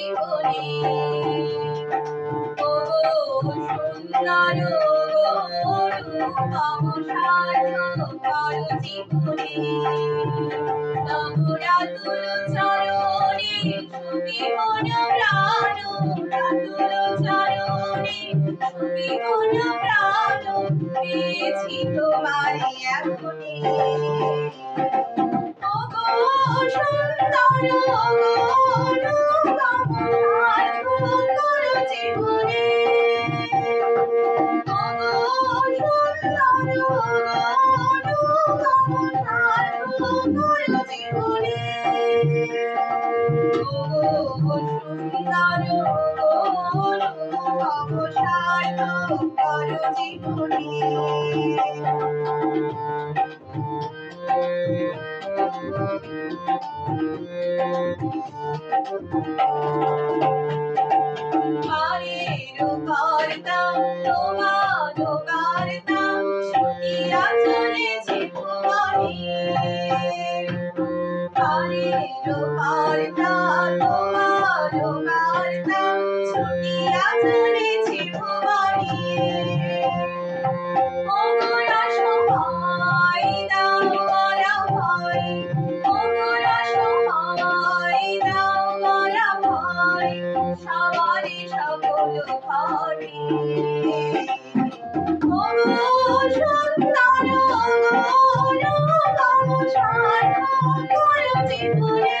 জীবনে। ও সুন্দর তম সার্থকর জীবনে। তমরা তুল চরণে সুবিমন প্রাণ রাতুল চরণে সুবিমন প্রাণ, পেয়েছি তোমারে এখনে ওগো সুন্দর সুন্দর অনুপম সার্থকর জীবনে আরেরও করতাম তোমারও করতাম ছুটিয়া চলেছে ভুবনে ওগোরা সময় দাও গরা ভয় ওগোরা সময় দাও গরা ভয় সবারই সকল ঘরে সুন্দর অনুপম জীবনে